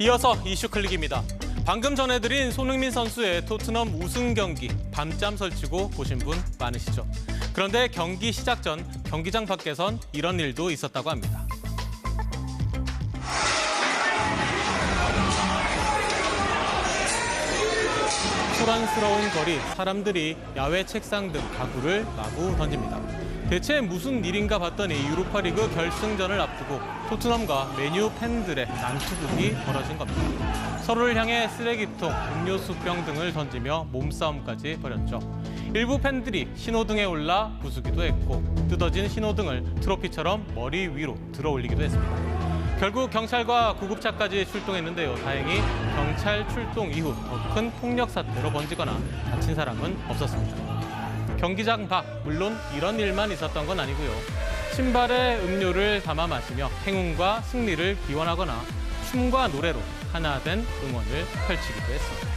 이어서 이슈 클릭입니다. 방금 전해드린 손흥민 선수의 토트넘 우승 경기 밤잠 설치고 보신 분 많으시죠? 그런데 경기 시작 전 경기장 밖에선 이런 일도 있었다고 합니다. 소란스러운 거리, 사람들이 야외 책상 등 가구를 마구 던집니다. 대체 무슨 일인가 봤더니 유로파리그 결승전을 앞두고 토트넘과 메뉴 팬들의 난투극이 벌어진 겁니다. 서로를 향해 쓰레기통, 음료수병 등을 던지며 몸싸움까지 벌였죠. 일부 팬들이 신호등에 올라 부수기도 했고 뜯어진 신호등을 트로피처럼 머리 위로 들어 올리기도 했습니다. 결국 경찰과 구급차까지 출동했는데요. 다행히 경찰 출동 이후 더 큰 폭력 사태로 번지거나 다친 사람은 없었습니다. 경기장 밖 물론 이런 일만 있었던 건 아니고요. 신발에 음료를 담아 마시며 행운과 승리를 기원하거나 춤과 노래로 하나 된 응원을 펼치기도 했습니다.